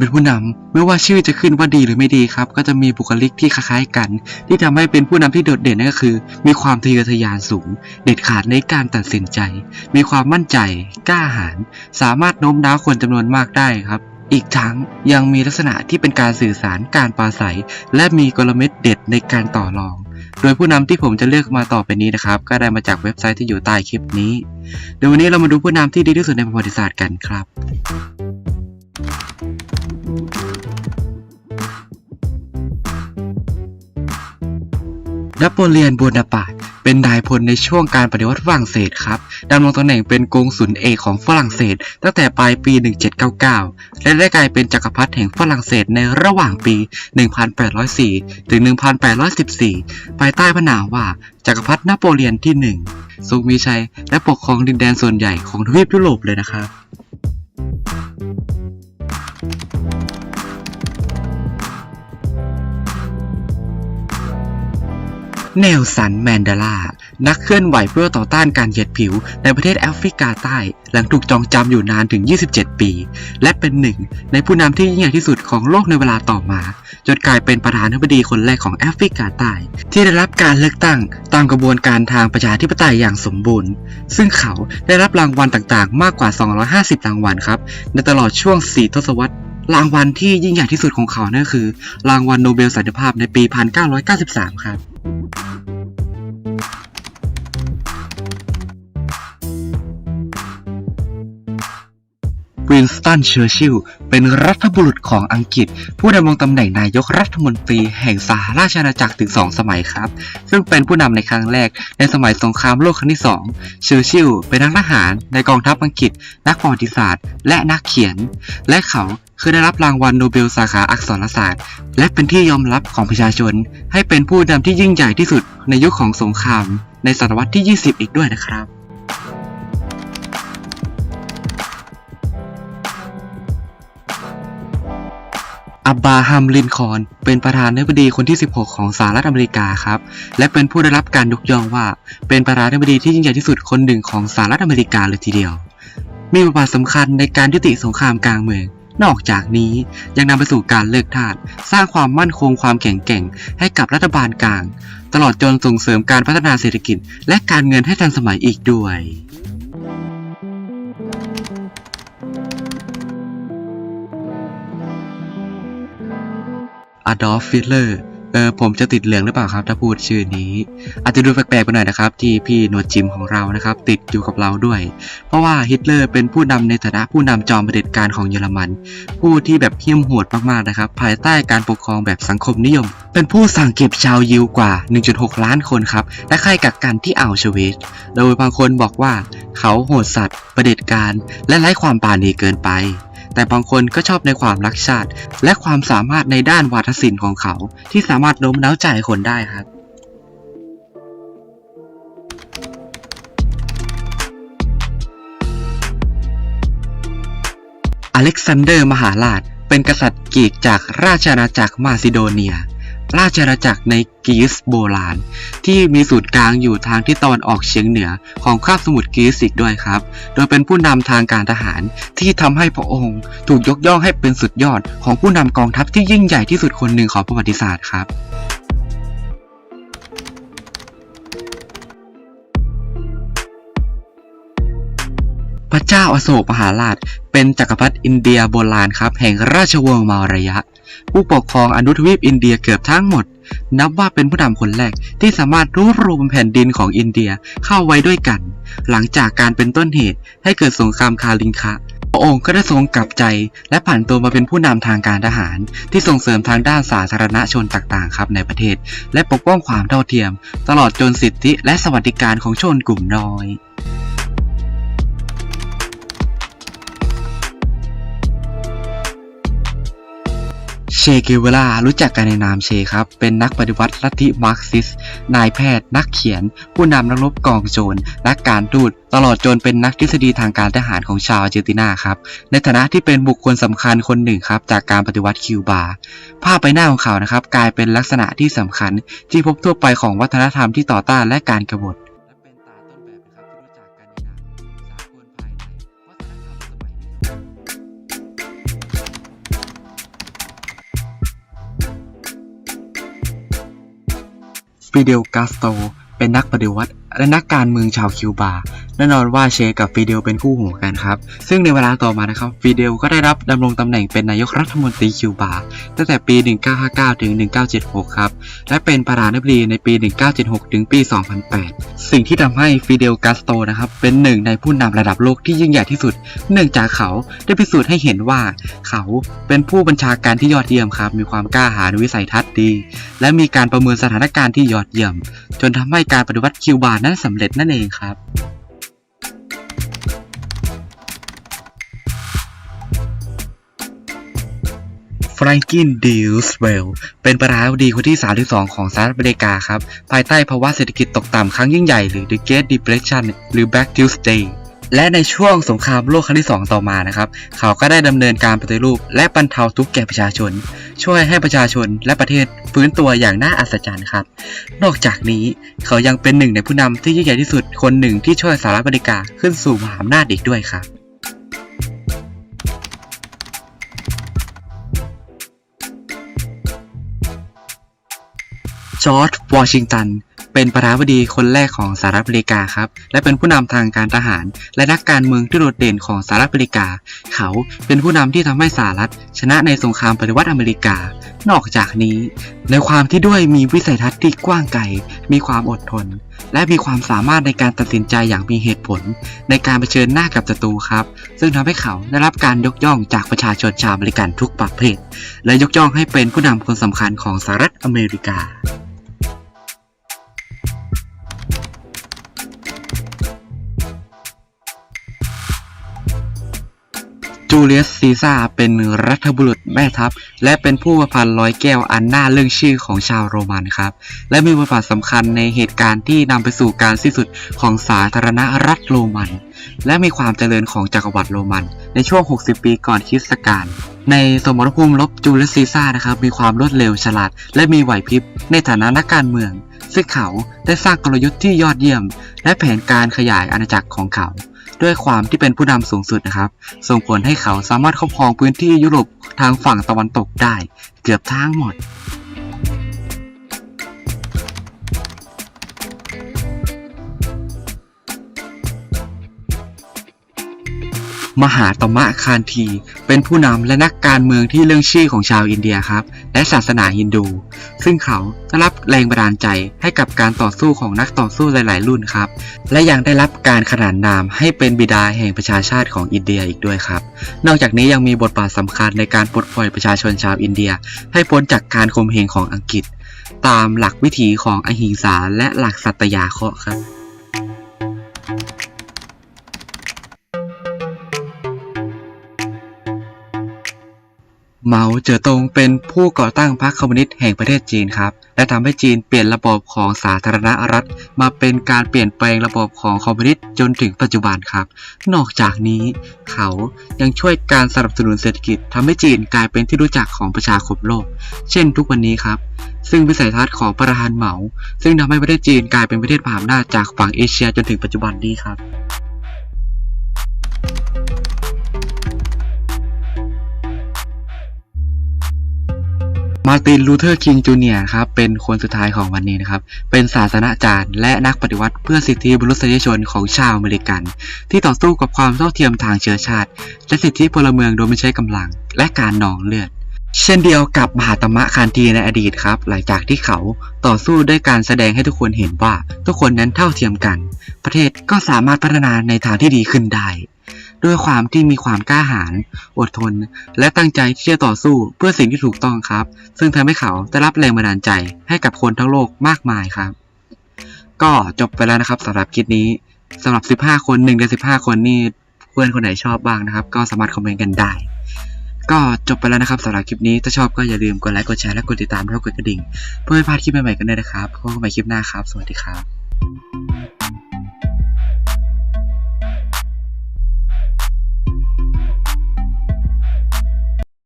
เป็นผู้นำไม่ว่าชื่อจะขึ้นว่าดีหรือไม่ดีครับ ก็จะมีบุคลิกที่คล้ายๆกัน ที่ทำให้เป็นผู้นำที่โดดเด่นนั่นก็คือ มีความทะเยอทะยานสูง เด็ดขาดในการตัดสินใจ มีความมั่นใจ กล้าหาญสามารถโน้มน้าวคนจำนวนมากได้ครับอีกทั้งยังมีลักษณะที่เป็นการสื่อสารการปราศัย และมีกลเม็ดเด็ดในการต่อรอง โดยผู้นำที่ผมจะเลือกมาต่อไปนี้นะครับ ก็ได้มาจากเว็บไซต์ที่อยู่ใต้คลิปนี้เดี๋ยววันนี้เรามาดูผู้นำที่ดีที่สุดในประวัติศาสตร์กันครับ นโปเลียนโบนาปาร์ตเป็นนายพลในช่วงการปฏิวัติฝรั่งเศสครับดำรงตำแหน่งเป็นกงสุลเอกของฝรั่งเศส ตั้งแต่ปลายปี 1799 และได้กลายเป็นจักรพรรดิแห่งฝรั่งเศสในระหว่างปี 1804 ถึง 1814 ภายใต้พระนามว่าจักรพรรดินโปเลียนที่ 1 ทรงมีชัยและปกครองดินแดนส่วนใหญ่ของทวีปยุโรปเลยนะครับ เนลสันแมนเดลา นักเคลื่อนไหวเพื่อต่อต้านการเหยียดผิวในประเทศแอฟริกาใต้ หลังถูกจองจำอยู่นานถึง 27 ปี และเป็นหนึ่ง ในผู้นำที่ยิ่งใหญ่ที่สุดของโลกในเวลาต่อมา จนกลายเป็นประธานาธิบดีคนแรกของแอฟริกาใต้ ที่ได้รับการเลือกตั้งตามกระบวนการทางประชาธิปไตยอย่างสมบูรณ์ ซึ่งเขาได้รับรางวัลต่างๆ มากกว่า 250 รางวัลครับ ในตลอดช่วง 4 ทศวรรษรางวัลที่ยิ่งใหญ่ที่สุดของเขานั่นก็คือ รางวัลโนเบลสันติภาพในปี 1993 ครับ วินสตัน เชอร์ชิลล์เป็นรัฐบุรุษของอังกฤษ ผู้ดำรงตำแหน่งนายกรัฐมนตรีแห่งสหราชอาณาจักรถึง2สมัยครับ ซึ่งเป็นผู้นำในครั้งแรกในสมัยสงครามโลกครั้งที่2เชอร์ชิลล์เป็นนักทหารในกองทัพอังกฤษ นักประวัติศาสตร์ และนักเขียน และเขา คยได้รับรางวัลโนเบลสาขาอักษรศาสตร์ และเป็นที่ยอมรับของประชาชน ให้เป็นผู้นำที่ยิ่งใหญ่ที่สุดในยุคของสงคราม ในศตวรรษที่ 20 อีกด้วยนะครับอับบราฮัม ลินคอน เป็นประธานาธิบดีคนที่ 16 ของสหรัฐอเมริกาครับ และเป็นผู้ได้รับการยกย่องว่า เป็นประธานาธิบดีที่ยิ่งใหญ่ที่สุดคนหนึ่งของสหรัฐอเมริกาเลยทีเดียว มีบทบาทสำคัญในการยุติสงครามกลางเมือง นอกจากนี้ยังนำไปสู่การเลิกทาสสร้างความมั่นคงความแข็งแกร่งให้กับรัฐบาลกลาง ตลอดจนส่งเสริมการพัฒนาเศรษฐกิจ และการเงินให้ทันสมัยอีกด้วยอดอล์ฟฟิลเลอร์ ออผมจะติดเหลืองหรือเปล่าครับ ถ้าพูดชื่อนี้ อาจจะดูแปลกๆไปหน่อยนะครับ ที่พี่หนวดจิมของเรานะครับ ติดอยู่กับเราด้วย เพราะว่าฮิตเลอร์เป็นผู้นำในฐานะผู้นำจอมเผด็จการของเยอรมัน ผู้ที่แบบเหี้ยมโหดมากๆนะครับ ภายใต้การปกครองแบบสังคมนิยม เป็นผู้สั่งเก็บชาวยิวกว่า 1.6 ล้านคนครับและค่ายกักกันที่อ่าวชเวตโดยบางคนบอกว่าเขาโหดสัตว์ประเผด็จการ และไร้ความปราณีเกินไป แต่บางคนก็ชอบในความรักชาติ และความสามารถในด้านวาทศิลป์ของเขา ที่สามารถโน้มน้าวใจคนได้ครับอเล็กซานเดอร์มหาราช เป็นกษัตริย์กรีกจากราชอาณาจักรมาซิโดเนีย ราชอาณาจักรในกรีซโบราณ ที่มีศูนย์กลางอยู่ทางที่ตะวันออกเฉียงเหนือของคาบสมุทรกรีซอีกด้วยครับ โดยเป็นผู้นำทางการทหารที่ทำให้พระองค์ ถูกยกย่องให้เป็นสุดยอดของผู้นำกองทัพที่ยิ่งใหญ่ที่สุดคนหนึ่งของประวัติศาสตร์ครับพระเจ้าอโศกมหาราช เป็นจักรพรรดิอินเดียโบราณครับ แห่งราชวงศ์มารยะ ผู้ปกครองอนุทวีปอินเดียเกือบทั้งหมด นับว่าเป็นผู้นำคนแรกที่สามารถรวบรวมแผ่นดินของอินเดียเข้าไว้ด้วยกัน หลังจากการเป็นต้นเหตุให้เกิดสงครามคาลิงคะพระองค์ก็ได้ทรงกลับใจและผันตัวมาเป็นผู้นำทางการทหาร ที่ส่งเสริมทางด้านสาธารณชนต่างๆ ครับในประเทศ และปกป้องความเท่าเทียม ตลอดจนสิทธิและสวัสดิการของชนกลุ่มน้อย เชเกเวลารู้จักกันในนามเชครับ เป็นนักปฏิวัติลัทธิมาร์กซิส นายแพทย์ นักเขียน ผู้นำนักรบกองโจร นักการทูตตลอดจนเป็นนักทฤษฎีทางการทหารของชาวอาร์เจนตินาครับ ในฐานะที่เป็นบุคคลสำคัญคนหนึ่งครับ จากการปฏิวัติคิวบา ภาพใบหน้าของเขานะครับ กลายเป็นลักษณะที่สำคัญที่พบทั่วไปของวัฒนธรรมที่ต่อต้านและการกบฏ ฟิเดล กาสโต เป็นนักปฏิวัติ และนักการเมืองชาวคิวบาแน่นอนว่าเชกับฟิเดลเป็นคู่หูกันครับ ซึ่งในเวลาต่อมานะครับฟิเดลก็ได้รับดำรงตำแหน่งเป็นนายกรัฐมนตรีคิวบาตั้งแต่ปี 1959 ถึง 1976 ครับ และเป็นประธานาธิบดีในปี 1976 ถึงปี 2008 สิ่งที่ทำให้ฟิเดลกาสโตนะครับเป็นหนึ่งในผู้นำระดับโลกที่ยิ่งใหญ่ที่สุด เนื่องจากเขาได้พิสูจน์ให้เห็นว่า เขาเป็นผู้บัญชาการที่ยอดเยี่ยมครับ มีความกล้าหาญวิสัยทัศน์ดี และมีการประเมินสถานการณ์ที่ยอดเยี่ยม จนทำให้การปฏิวัติคิวบานั้นสำเร็จนั่นเองครับฟรงกินดิลสเวลเป็นประธานาธิบดีคนที่ 32 ของสหรัฐอเมริกาครับ ภายใต้ภาวะเศรษฐกิจตกต่ำครั้งยิ่งใหญ่หรือ The Great Depression หรือ Black Tuesday และในช่วงสงครามโลกครั้งที่ 2 ต่อมานะครับ เขาก็ได้ดำเนินการปฏิรูป และบรรเทาทุกข์แก่ประชาชน ช่วยให้ประชาชนและประเทศฟื้นตัวอย่างน่าอัศจรรย์ครับ นอกจากนี้เขายังเป็นหนึ่งในผู้นำที่ยิ่งใหญ่ที่สุดคนหนึ่งที่ช่วยสหรัฐอเมริกาขึ้นสู่มหาอำนาจอีกด้วยครับจอร์จวอชิงตัน เป็นประธานาธิบดีคนแรกของสหรัฐอเมริกาครับ และเป็นผู้นำทางการทหาร และนักการเมืองที่โดดเด่นของสหรัฐอเมริกา เขาเป็นผู้นำที่ทำให้สหรัฐ ชนะในสงครามปฏิวัติอเมริกา นอกจากนี้ ในความที่ด้วยมีวิสัยทัศน์ที่กว้างไกล มีความอดทน และมีความสามารถในการตัดสินใจอย่างมีเหตุผล ในการเผชิญหน้ากับศัตรูครับ ซึ่งทำให้เขาได้รับการยกย่องจากประชาชนชาวอเมริกันทุกประเภท และยกย่องให้เป็นผู้นำคนสำคัญของสหรัฐอเมริกา จูเลียสซีซ่าร์เป็นรัฐบุรุษแม่ทัพ และเป็นผู้ประพันธ์ร้อยแก้วอันน่าเรื่องชื่อของชาวโรมันครับ และมีบทบาทสำคัญในเหตุการณ์ที่นำไปสู่การสิ้นสุดของสาธารณรัฐโรมัน และมีความเจริญของจักรวรรดิโรมัน ในช่วง 60 ปีก่อนคริสตกาลในสมรภูมิรบจูเลียสซีซ่าร์นะครับมีความรวดเร็วฉลาด และมีไหวพริบในฐานะนักการเมืองซึ่งเขาได้สร้างกลยุทธ์ที่ยอดเยี่ยม และแผนการขยายอาณาจักรของเขา ด้วยความที่เป็นผู้นำสูงสุดนะครับ ส่งผลให้เขาสามารถครอบครองพื้นที่ยุโรปทางฝั่งตะวันตกได้ เกือบทั้งหมด มหาตมะคานที เป็นผู้นำและนักการเมืองที่เรื่องชื่อของชาวอินเดียครับ และศาสนาฮินดู ซึ่งเขาได้รับแรงบันดาลใจให้กับการต่อสู้ของนักต่อสู้หลาย ๆ รุ่นครับ และยังได้รับการขนานนามให้เป็นบิดาแห่งประชาชาติของอินเดียอีกด้วยครับ นอกจากนี้ยังมีบทบาทสำคัญในการปลดปล่อยประชาชนชาวอินเดีย ให้พ้นจากการข่มเหงของอังกฤษ ตามหลักวิถีของอหิงสาและหลักสัตยาเคราะห์ครับ เหมาเจ๋อตงเป็นผู้ก่อตั้งพรรคคอมมิวนิสต์แห่งประเทศจีนครับ และทำให้จีนเปลี่ยนระบบของสาธารณรัฐ มาเป็นการเปลี่ยนแปลงระบบของคอมมิวนิสต์จนถึงปัจจุบันครับ นอกจากนี้ เขายังช่วยการสนับสนุนเศรษฐกิจทำให้จีนกลายเป็นที่รู้จักของประชาคมโลก เช่น ทุกวันนี้ครับ ซึ่งวิสัยทัศน์ของประธานเหมา ซึ่งทำให้ประเทศจีนกลายเป็นประเทศมหาอำนาจจากฝั่งเอเชียจนถึงปัจจุบันนี้ครับ มาร์ติน ลูเทอร์ คิง จูเนียร์ ครับ เป็นคนสุดท้ายของวันนี้นะครับ เป็นศาสนาจารย์ และนักปฏิวัติเพื่อสิทธิมนุษยชนของชาวอเมริกัน ที่ต่อสู้กับความเท่าเทียมทางเชื้อชาติ และสิทธิพลเมืองโดยไม่ใช้กำลัง และการหนองเลือด เช่นเดียวกับมหาตมะคานทีในอดีตครับ หลังจากที่เขาต่อสู้ด้วยการแสดงให้ทุกคนเห็นว่า ทุกคนนั้นเท่าเทียมกัน ประเทศก็สามารถพัฒนาในทางที่ดีขึ้นได้ ด้วยความที่มีความกล้าหาญอดทน และตั้งใจที่จะต่อสู้เพื่อสิ่งที่ถูกต้องครับ ซึ่งทำให้เขาได้รับแรงบันดาลใจให้กับคนทั้งโลกมากมายครับ ก็จบไปแล้วนะครับสำหรับคลิปนี้สำหรับ 15 คน1ใน15 คนนี่เพื่อนคนไหนชอบบ้างนะครับ ก็สามารถคอมเมนต์กันได้ก็จบไปแล้วนะครับสำหรับคลิปนี้ ถ้าชอบก็อย่าลืมกดไลค์ กดแชร์ และกดติดตามและกดกระดิ่ง เพื่อไม่พลาดคลิปใหม่ๆกันด้วยนะครับพบกันใหม่คลิปหน้าครับ สวัสดีครับ